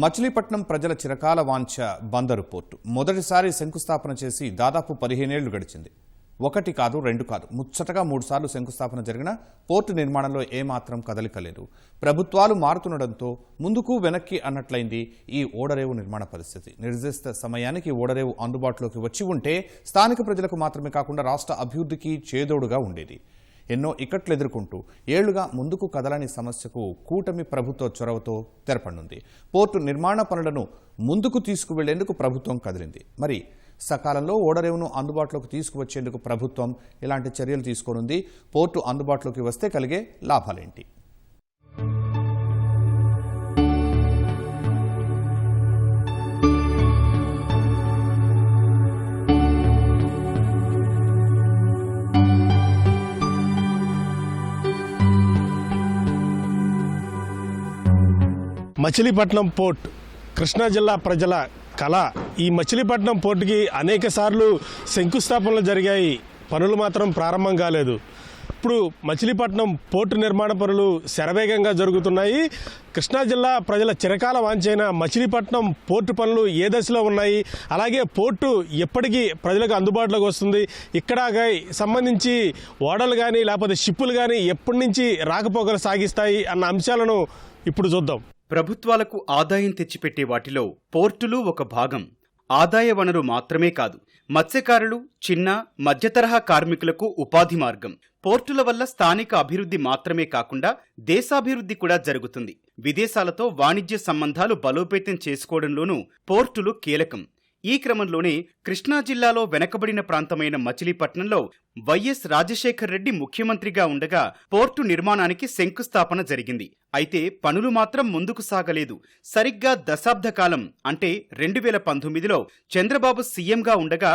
మచిలీపట్నం ప్రజల చిరకాల వాంఛ బందరు పోర్టు మొదటిసారి శంకుస్థాపన చేసి దాదాపు పదిహేనేళ్ళు గడిచింది. ఒకటి కాదు రెండు కాదు. ముచ్చటగా మూడుసార్లు శంకుస్థాపన జరిగిన పోర్టు నిర్మాణంలో ఏమాత్రం కదలిక లేదు ప్రభుత్వాలు మారుతుండడంతో ముందుకు వెనక్కి అన్నట్లయింది ఈ ఓడరేవు నిర్మాణ పరిస్థితి. నిర్దిష్ట సమయానికి ఓడరేవు అందుబాటులోకి వచ్చి ఉంటే స్థానిక ప్రజలకు మాత్రమే కాకుండా రాష్ట్ర అభివృద్ధికి చేదోడుగా ఉండేది. ఎన్నో ఇక్కట్లు ఎదుర్కొంటూ ఏళ్ళుగా ముందుకు కదలని సమస్యకు కూటమి ప్రభుత్వ చొరవతో తెరపనుంది పోర్టు నిర్మాణ పనులను ముందుకు తీసుకువెళ్ళేందుకు ప్రభుత్వం కదిలింది. మరి సకాలంలో ఓడరేవును అందుబాటులోకి తీసుకువచ్చేందుకు ప్రభుత్వం ఇలాంటి చర్యలు తీసుకోనుంది. పోర్టు అందుబాటులోకి వస్తే కలిగే లాభాలేంటి? మచిలీపట్నం పోర్ట్. కృష్ణా జిల్లా ప్రజల కళ. ఈ మచిలీపట్నం పోర్టుకి అనేక సార్లు శంకుస్థాపనలు జరిగాయి. పనులు మాత్రం ప్రారంభం కాలేదు. ఇప్పుడు మచిలీపట్నం పోర్టు నిర్మాణ పనులు శరవేగంగా జరుగుతున్నాయి. కృష్ణా జిల్లా ప్రజల చిరకాల వాంచైన మచిలీపట్నం పోర్టు పనులు ఏ దశలో ఉన్నాయి? అలాగే పోర్టు ఎప్పటికీ ప్రజలకు అందుబాటులోకి వస్తుంది. ఇక్కడ సంబంధించి ఓడలు కానీ లేకపోతే షిప్పులు కానీ ఎప్పటి నుంచి రాకపోకలు సాగిస్తాయి అన్న అంశాలను ఇప్పుడు చూద్దాం. ప్రభుత్వాలకు ఆదాయం తెచ్చిపెట్టే వాటిలో పోర్టులు ఒక భాగం. ఆదాయ వనరు మాత్రమే కాదు మత్స్యకారులు చిన్న మధ్యతరహా కార్మికులకు ఉపాధి మార్గం. పోర్టుల వల్ల స్థానిక అభివృద్ధి మాత్రమే కాకుండా దేశాభివృద్ధి కూడా జరుగుతుంది. విదేశాలతో వాణిజ్య సంబంధాలు బలోపేతం చేసుకోవడంలోనూ పోర్టులు కీలకం. ఈ క్రమంలోనే కృష్ణా జిల్లాలో వెనకబడిన ప్రాంతమైన మచిలీపట్నంలో వైఎస్ రాజశేఖర్ రెడ్డి ముఖ్యమంత్రిగా ఉండగా పోర్టు నిర్మాణానికి శంకుస్థాపన జరిగింది. అయితే పనులు మాత్రం ముందుకు సాగలేదు. సరిగ్గా దశాబ్ద కాలం అంటే రెండు వేల పంతొమ్మిదిలో చంద్రబాబు సీఎంగా ఉండగా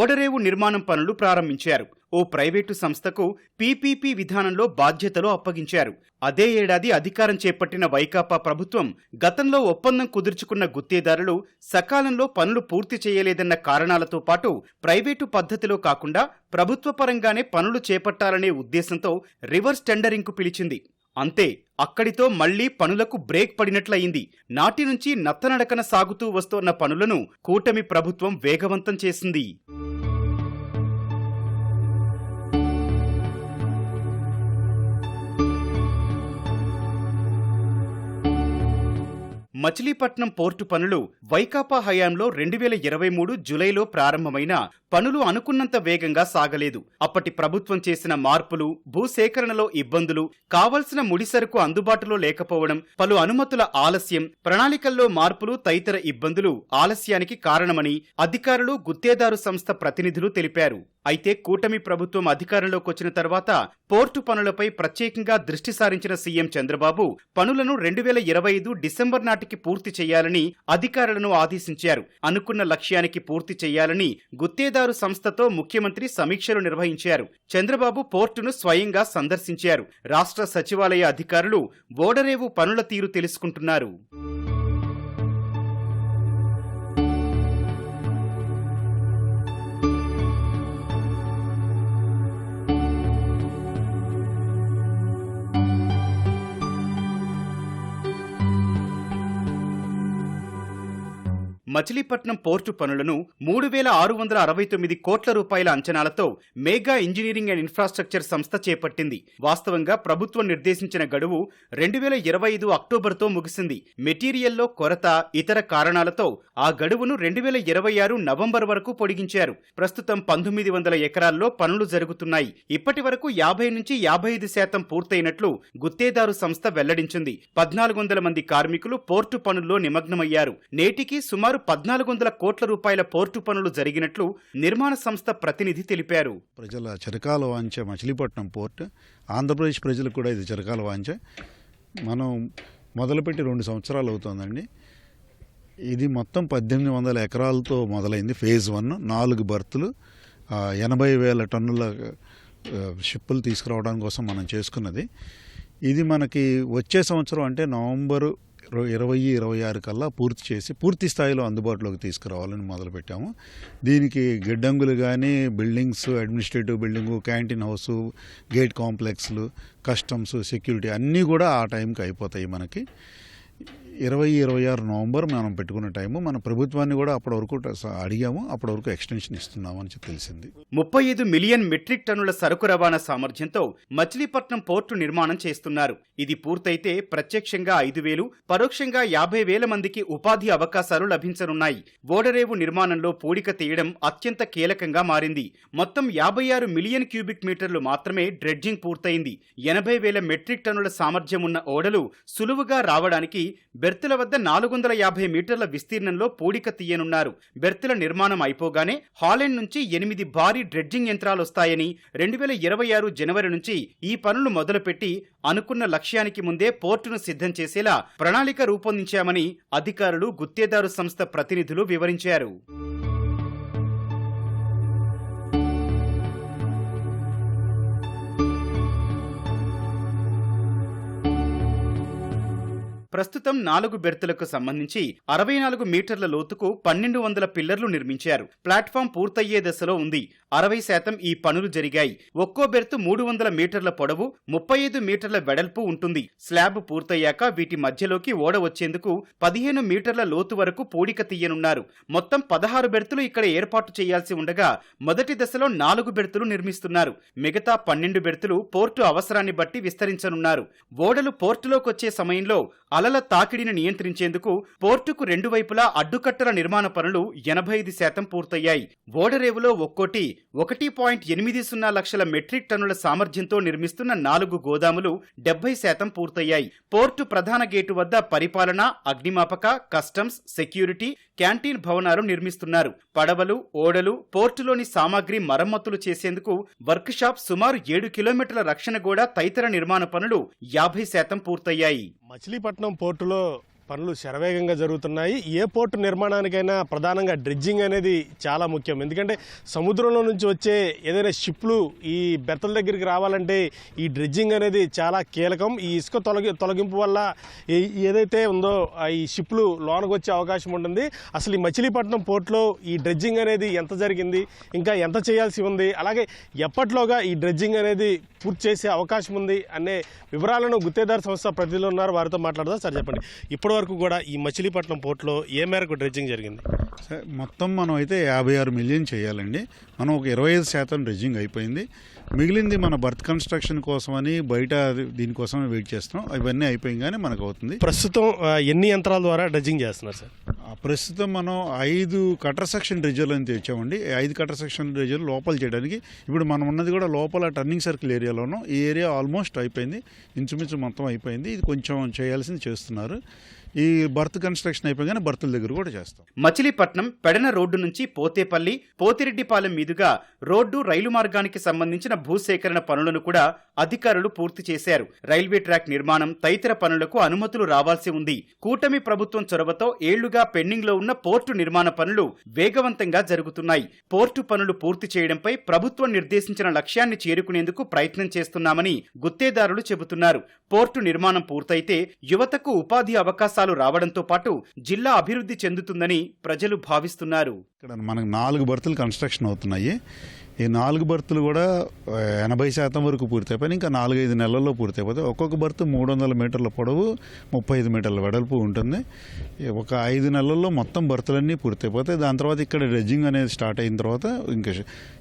ఓడరేవు నిర్మాణం పనులు ప్రారంభించారు. ఓ ప్రైవేటు సంస్థకు పీపీపీ విధానంలో బాధ్యతలు అప్పగించారు. అదే ఏడాది అధికారం చేపట్టిన వైకాపా ప్రభుత్వం గతంలో ఒప్పందం కుదుర్చుకున్న గుత్తేదారులు సకాలంలో పనులు పూర్తి చేయలేదన్న కారణాలతో పాటు ప్రైవేటు పద్ధతిలో కాకుండా ప్రభుత్వ పరంగానే పనులు చేపట్టాలనే ఉద్దేశంతో రివర్స్ టెండరింగ్కు పిలిచింది. అంతే అక్కడితో మళ్ళీ పనులకు బ్రేక్ పడినట్లయింది. నాటి నుంచి నత్తనడకన సాగుతూ వస్తోన్న పనులను కూటమి ప్రభుత్వం వేగవంతం చేసింది. మచిలీపట్నం పోర్టు పనులు వైకాపా హయాంలో రెండు వేల ఇరవై మూడు జులైలో ప్రారంభమైన పనులు అనుకున్నంత వేగంగా సాగలేదు. అప్పటి ప్రభుత్వం చేసిన మార్పులు భూసేకరణలో ఇబ్బందులు కావలసిన ముడిసరుకు అందుబాటులో లేకపోవడం పలు అనుమతుల ఆలస్యం ప్రణాళికల్లో మార్పులు తదితర ఇబ్బందులు ఆలస్యానికి కారణమని అధికారులు గుత్తేదారు సంస్థ ప్రతినిధులు తెలిపారు. అయితే కూటమి ప్రభుత్వం అధికారంలోకి వచ్చిన తర్వాత పోర్టు పనులపై ప్రత్యేకంగా దృష్టి సారించిన సీఎం చంద్రబాబు పనులను రెండు వేల ఇరవై ఐదు డిసెంబర్ నాటికి పూర్తి చేయాలని అధికారులను ఆదేశించారు. అనుకున్న లక్ష్యానికి పూర్తి చేయాలని గుత్తేదారు సంస్థతో ముఖ్యమంత్రి సమీక్షలు నిర్వహించారు. చంద్రబాబు పోర్టును స్వయంగా సందర్శించారు. రాష్ట్ర సచివాలయ అధికారులు ఓడరేవు పనుల తీరు తెలుసుకుంటున్నారు. మచిలీపట్నం పోర్టు పనులను మూడు వేల ఆరు వందల అరవై తొమ్మిది కోట్ల రూపాయల అంచనాలతో మేఘా ఇంజనీరింగ్ అండ్ ఇన్ఫ్రాస్ట్రక్చర్ సంస్థ చేపట్టింది. వాస్తవంగా ప్రభుత్వం నిర్దేశించిన గడువు రెండు వేల ఇరవై ఐదు అక్టోబర్తో ముగిసింది. మెటీరియల్లో కొరత ఇతర కారణాలతో ఆ గడువును రెండు వేల ఇరవై ఆరు నవంబర్ వరకు పొడిగించారు. ప్రస్తుతం పంతొమ్మిది వందల ఎకరాల్లో పనులు జరుగుతున్నాయి. ఇప్పటి వరకు యాభై నుంచి యాభై ఐదు శాతం పూర్తయినట్లు గుత్తేదారు సంస్థ వెల్లడించింది. పద్నాలుగు వందల మంది కార్మికులు పోర్టు పనుల్లో నిమగ్నమయ్యారు. నేటికి సుమారు పద్నాలుగు వందల కోట్ల రూపాయల పోర్టు పనులు జరిగినట్లు నిర్మాణ సంస్థ ప్రతినిధి తెలిపారు. ప్రజల చిరకాల వాంఛ మచిలీపట్నం పోర్ట్ ఆంధ్రప్రదేశ్ ప్రజలకు కూడా ఇది చిరకాల వాంఛ. మనం మొదలుపెట్టి రెండు సంవత్సరాలు అవుతుందండి. ఇది మొత్తం పద్దెనిమిది వందల ఎకరాలతో మొదలైంది ఫేజ్ వన్. నాలుగు బర్తులు ఎనభై వేల టన్నుల షిప్పులు తీసుకురావడం కోసం మనం చేసుకున్నది. ఇది మనకి వచ్చే సంవత్సరం అంటే నవంబరు ఇరవై- ఇరవై ఇరవై ఆరు కల్లా పూర్తి చేసి పూర్తి స్థాయిలో అందుబాటులోకి తీసుకురావాలని మొదలుపెట్టాము. దీనికి గిడ్డంగులు కానీ buildings administrative building canteen house gate కాంప్లెక్స్లు customs security అన్నీ కూడా ఆ టైంకి అయిపోతాయి మనకి. ఇరవై ఇరవై ఆరు నవంబర్ మనం పెట్టుకున్న టైము మన ప్రభుత్వాన్ని కూడా అప్పటి వరకు అడిగాము అప్పటి వరకు ఎక్స్టెన్షన్ ఇస్తున్నాము అని చెప్పి తెలిసింది. ముప్పై ఐదు మిలియన్ మెట్రిక్ టన్నుల సరుకు రవాణా సామర్థ్యంతో మచిలీపట్నం పోర్టు నిర్మాణం చేస్తున్నారు. ఇది పూర్తయితే ప్రత్యక్షంగా ఐదు వేలు పరోక్షంగా యాభై వేల మందికి ఉపాధి అవకాశాలు లభించనున్నాయి. ఓడరేవు నిర్మాణంలో పూడిక తీయడం అత్యంత కీలకంగా మారింది. మొత్తం యాభై ఆరు మిలియన్ క్యూబిక్ మీటర్లు మాత్రమే డ్రెడ్జింగ్ పూర్తయింది. ఎనభై వేల మెట్రిక్ టన్నుల సామర్థ్యం ఉన్న ఓడలు సులువుగా రావడానికి బెర్తుల వద్ద నాలుగు వందల యాభై మీటర్ల విస్తీర్ణంలో పూడిక తీయనున్నారు. బెర్తుల నిర్మాణం అయిపోగానే హాలెండ్ నుంచి ఎనిమిది భారీ డ్రెడ్జింగ్ యంత్రాలు వస్తాయని రెండు వేల ఇరవై ఆరు జనవరి నుంచి ఈ పనులు మొదలుపెట్టి అనుకున్న లక్ష్యానికి ముందే పోర్టును సిద్ధం చేసేలా ప్రణాళిక రూపొందించామని అధికారులు గుత్తేదారు సంస్థ ప్రతినిధులు వివరించారు. ప్రస్తుతం నాలుగు బెర్తులకు సంబంధించి అరవై నాలుగు మీటర్ల లోతుకు పన్నెండు వందల పిల్లర్లు నిర్మించారు. ప్లాట్ఫామ్ పూర్తయ్యే దశలో ఉంది. అరవై శాతం ఈ పనులు జరిగాయి. ఒక్కో బెర్త్ మూడు వందల మీటర్ల పొడవు ముప్పై ఐదు మీటర్ల వెడల్పు ఉంటుంది. స్లాబ్ పూర్తయ్యాక వీటి మధ్యలోకి ఓడ వచ్చేందుకు పదిహేను మీటర్ల లోతు వరకు పూడిక తీయనున్నారు. మొత్తం పదహారు బెర్తులు ఇక్కడ ఏర్పాటు చేయాల్సి ఉండగా మొదటి దశలో నాలుగు బెర్తులు నిర్మిస్తున్నారు. మిగతా పన్నెండు బెర్తులు పోర్టు అవసరాన్ని బట్టి విస్తరించనున్నారు. ఓడలు పోర్టులోకొచ్చే సమయంలో అలల తాకిడిని నియంత్రించేందుకు పోర్టుకు రెండు వైపులా అడ్డుకట్టల నిర్మాణ పనులు ఎనభై ఐదు శాతం పూర్తయ్యాయి. ఓడరేవులో ఒక్కోటి ఒకటి పాయింట్ ఎనిమిది సున్నా లక్షల మెట్రిక్ టన్నుల సామర్థ్యంతో నిర్మిస్తున్న నాలుగు గోదాములు డెబ్బై శాతం పూర్తయ్యాయి. పోర్టు ప్రధాన గేటు వద్ద పరిపాలన అగ్నిమాపక కస్టమ్స్ సెక్యూరిటీ క్యాంటీన్ భవనాలు నిర్మిస్తున్నారు. పడవలు ఓడలు పోర్టులోని సామాగ్రి మరమ్మతులు చేసేందుకు వర్క్షాప్ సుమారు ఏడు కిలోమీటర్ల రక్షణ గోడ తదితర నిర్మాణ పనులు యాభై శాతం పూర్తయ్యాయి. మచిలీపట్నం పోర్టులో పనులు శరవేగంగా జరుగుతున్నాయి. ఏ పోర్టు నిర్మాణానికైనా ప్రధానంగా డ్రెడ్జింగ్ అనేది చాలా ముఖ్యం. ఎందుకంటే సముద్రంలో నుంచి వచ్చే ఏదైనా షిప్లు ఈ బెర్తల దగ్గరికి రావాలంటే ఈ డ్రెడ్జింగ్ అనేది చాలా కీలకం. ఈ ఇసుక తొలగి తొలగింపు వల్ల ఏదైతే ఉందో ఆ ఈ షిప్లు లోనకు వచ్చే అవకాశం ఉంటుంది. అసలు ఈ మచిలీపట్నం పోర్టులో ఈ డ్రెడ్జింగ్ అనేది ఎంత జరిగింది? ఇంకా ఎంత చేయాల్సి ఉంది? అలాగే ఎప్పట్లోగా ఈ డ్రెడ్జింగ్ అనేది పూర్తి చేసే అవకాశం ఉంది? అనే వివరాలను గుత్తేదారు సంస్థ ప్రతినిధులు ఉన్నారు. వారితో మాట్లాడదాం. సార్ చెప్పండి. ఇప్పుడు వరకు కూడా ఈ మచిలీపట్నం పోర్టులో ఏ మేరకు డ్రెడ్జింగ్ జరిగింది? సరే, మొత్తం మనం అయితే యాభై ఆరు మిలియన్ చేయాలండి. మనం ఒక ఇరవై ఐదు శాతం డ్రెడ్జింగ్ అయిపోయింది. మిగిలింది మన బర్త్ కన్స్ట్రక్షన్ కోసమని బయట దీనికోసమే వెయిట్ చేస్తున్నాం. ఇవన్నీ అయిపోయింది కానీ మనకు అవుతుంది. ప్రస్తుతం ఎన్ని యంత్రాల ద్వారా డ్రెడ్జింగ్ చేస్తున్నారు సార్? ప్రస్తుతం మనం ఐదు కటర్ సెక్షన్ డ్రెజర్లు అని తెచ్చామండి. ఐదు కటర్ సెక్షన్ డ్రెజర్లు లోపల చేయడానికి ఇప్పుడు మనం ఉన్నది కూడా లోపల టర్నింగ్ సర్కిల్ ఏరియాలోనూ ఈ ఏరియా ఆల్మోస్ట్ అయిపోయింది. ఇంచుమించు మొత్తం అయిపోయింది. ఇది కొంచెం చేయాల్సింది చేస్తున్నారు. ఈ బర్త్ కన్స్ట్రక్షన్ అయిపోయిగానే బర్తుల దగ్గర కూడా చేస్తాం. మచిలీపట్నం పెడన రోడ్డు నుంచి పోతేపల్లి పోతిరెడ్డిపాలెం మీదుగా రోడ్డు రైలు మార్గానికి సంబంధించిన భూసేకరణ పనులను కూడా అధికారులు పూర్తి చేశారు. రైల్వే ట్రాక్ నిర్మాణం తదితర పనులకు అనుమతులు రావాల్సి ఉంది. కూటమి ప్రభుత్వం చొరవతో ఏళ్ళుగా పెండింగ్లో ఉన్న పోర్టు నిర్మాణ పనులు వేగవంతంగా జరుగుతున్నాయి. పోర్టు పనులు పూర్తి చేయడంపై ప్రభుత్వం నిర్దేశించిన లక్ష్యాన్ని చేరుకునేందుకు ప్రయత్నం చేస్తున్నామని గుత్తేదారులు చెబుతున్నారు. పోర్టు నిర్మాణం పూర్తయితే యువతకు ఉపాధి అవకాశాలు రావడంతో పాటు జిల్లా అభివృద్ధి చెందుతుందని ప్రజలు భావిస్తున్నారు. ఇక్కడ మనకు నాలుగు బర్తులు కన్స్ట్రక్షన్ అవుతున్నాయి. ఈ నాలుగు బర్తులు కూడా ఎనభై శాతం వరకు పూర్తయిపోయి ఇంకా నాలుగైదు నెలల్లో పూర్తయిపోతే ఒక్కొక్క బర్త్ మూడు వందల మీటర్ల పొడవు ముప్పై ఐదు మీటర్ల వెడల్పు ఉంటుంది. ఒక ఐదు నెలల్లో మొత్తం బర్తులన్నీ పూర్తయిపోతాయి. దాని తర్వాత ఇక్కడ డ్రెడ్జింగ్ అనేది స్టార్ట్ అయిన తర్వాత ఇంకా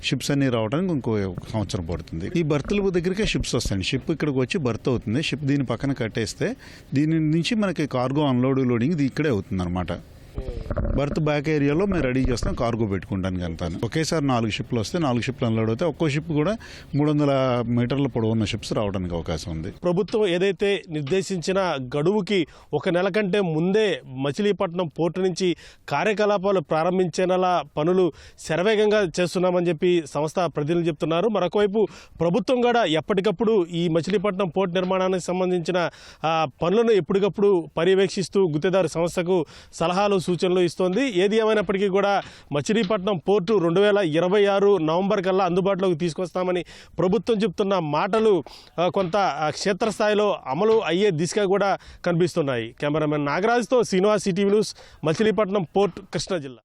షిప్స్ అన్నీ రావడానికి ఇంకో సంవత్సరం పడుతుంది. ఈ బర్తుల దగ్గరికే షిప్స్ వస్తాయి. షిప్ ఇక్కడికి వచ్చి బర్త్ అవుతుంది. షిప్ దీని పక్కన కట్టేస్తే దీని నుంచి మనకి కార్గో అన్లోడ్ లోడింగ్ ఇది ఇక్కడే అవుతుంది అనమాట బర్త్ బ్యాక్ ఏరియాలో మేము రెడీ చేస్తాం కార్గో పెట్టుకుంటానికి వెళ్తాను. ఒకేసారి నాలుగు షిప్లు వస్తే నాలుగు షిప్లు అన్లోడ్ అవుతాయి. ఒక్కో షిప్ కూడా మూడు వందల మీటర్ల పొడవు ఉన్న షిప్స్ రావడానికి అవకాశం ఉంది. ప్రభుత్వం ఏదైతే నిర్దేశించిన గడువుకి ఒక నెల కంటే ముందే మచిలీపట్నం పోర్టు నుంచి కార్యకలాపాలు ప్రారంభించేలా పనులు శరవేగంగా చేస్తున్నామని చెప్పి సంస్థ ప్రతినిధులు చెప్తున్నారు. మరొకవైపు ప్రభుత్వం కూడా ఎప్పటికప్పుడు ఈ మచిలీపట్నం పోర్టు నిర్మాణానికి సంబంధించిన ఆ, పనులను ఎప్పటికప్పుడు పర్యవేక్షిస్తూ గుత్తేదారు సంస్థకు సలహాలు సూచనలు ఇస్తోంది. ఏది ఏమైనప్పటికీ కూడా మచిలీపట్నం పోర్టు రెండు వేల ఇరవై ఆరు నవంబర్ కల్లా అందుబాటులోకి తీసుకొస్తామని ప్రభుత్వం చెప్తున్న మాటలు కొంత క్షేత్రస్థాయిలో అమలు అయ్యే దిశగా కూడా కనిపిస్తున్నాయి. Cameraman నాగరాజ్తో Srinivas city news Machilipatnam port Krishna జిల్లా.